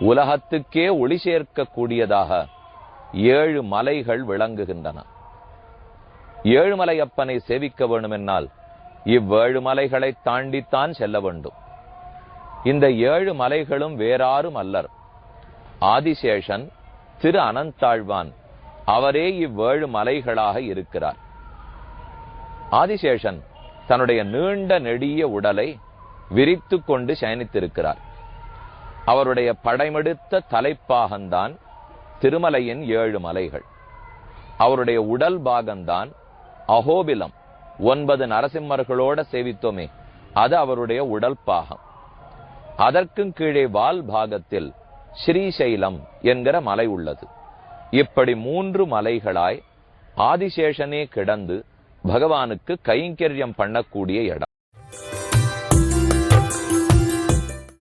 உலகத்துக்கே ஒளி சேர்க்கக்கூடியதாக ஏழு மலைகள் விளங்குகின்றன. ஏழுமலையப்பனை சேவிக்க வேண்டுமென்னால் இவ்வேழு மலைகளை தாண்டித்தான் செல்ல வேண்டும். இந்த ஏழு மலைகளும் வேறாரும் அல்லர். ஆதிசேஷன் திரு அனந்தாழ்வான் அவரே இவ்வேழு மலைகளாக இருக்கிறார். ஆதிசேஷன் தன்னுடைய நீண்ட நெடிய உடலை விரித்து கொண்டு சயனித்திருக்கிறார். அவருடைய படைமெடுத்த தலைப்பாகந்தான் திருமலையின் ஏழு மலைகள். அவருடைய உடல் பாகம்தான் அகோபிலம். ஒன்பது நரசிம்மர்களோட சேவித்தோமே அது அவருடைய உடல் பாகம். அதற்கும் கீழே வால் பாகத்தில் ஸ்ரீசைலம் என்கிற மலை உள்ளது. இப்படி மூன்று மலைகளாய் ஆதிசேஷனே கிடந்து பகவானுக்கு கைங்கரியம் பண்ணக்கூடிய இடம்.